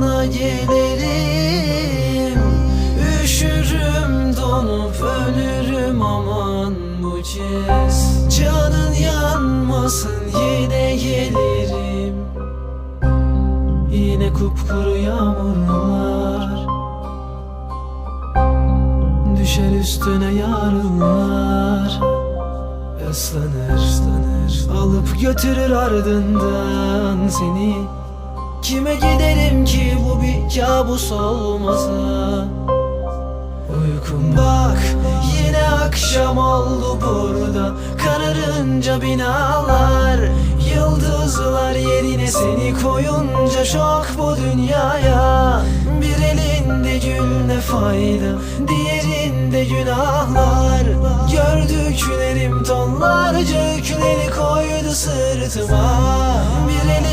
sana gelirim. Üşürüm donup ölürüm aman bu kez. Canın yanmasın yine gelirim. Yine kupkuru yağmurlar. Düşer üstüne yarınlar. Islanır, ıslanır Alıp götürür ardından seni Kime giderim ki bu bir kabus olmasa? Uykum bak yine akşam oldu burada. Kararınca binalar Yıldızlar yerine seni koyunca şok bu dünyaya. Bir elinde gül ne fayda Diğerinde günahlar. Gördüklerim tonlarca yükleri koydu sırtıma. Bir elinde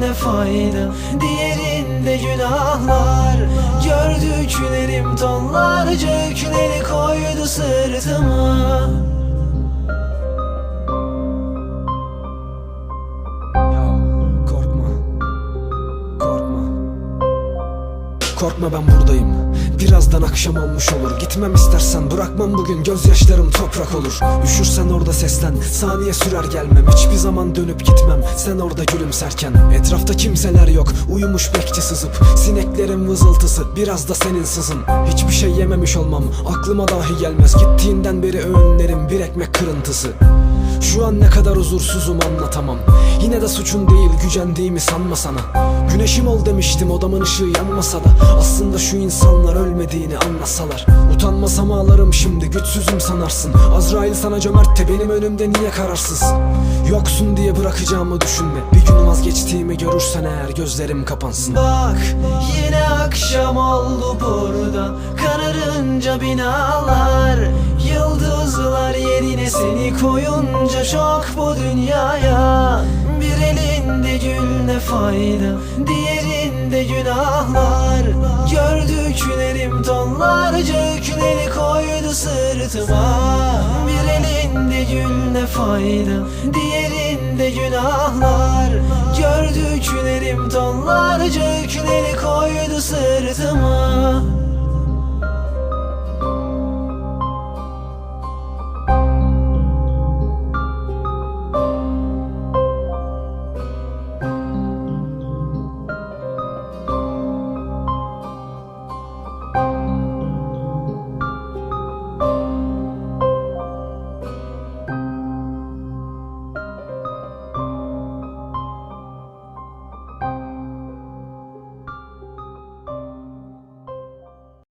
ne fayda Diğerinde günahlar. Gördüklerim tonlarca yükleri koydu sırtıma Korkma ben buradayım. Birazdan akşam olmuş olur. Gitmem istersen bırakmam bugün. Gözyaşlarım toprak olur. Üşürsen orada seslen. Saniye sürer gelmem. Hiçbir zaman dönüp gitmem. Sen orada gülümserken. Etrafta kimseler yok. Uyumuş bekçi sızıp. Sineklerin vızıltısı. Biraz da senin sızın. Hiçbir şey yememiş olmam. Aklıma dahi gelmez. Gittiğinden beri öğünlerim Bir ekmek kırıntısı şu an ne kadar huzursuzum anlatamam. Yine de suçun değil gücendiğimi sanma sana Güneşim ol demiştim odamın ışığı yanmasa da. Aslında şu insanlar ölmediğini anlasalar. Utanmasam ağlarım şimdi güçsüzüm sanarsın. Azrail sana cömert de benim önümde niye kararsız? Yoksun diye bırakacağımı düşünme. Bir gün vazgeçtiğimi görürsen eğer gözlerim kapansın. Bak yine akşam oldu burada. Kararınca binalar Yıldızlar seni koyunca şok bu dünyaya Bir elinde gül ne fayda Diğerinde günahlar. Gördüklerim tonlarca yükleri koydu sırtıma. Bir elinde gül ne fayda Diğerinde günahlar. Gördüklerim tonlarca yükleri koydu sırtıma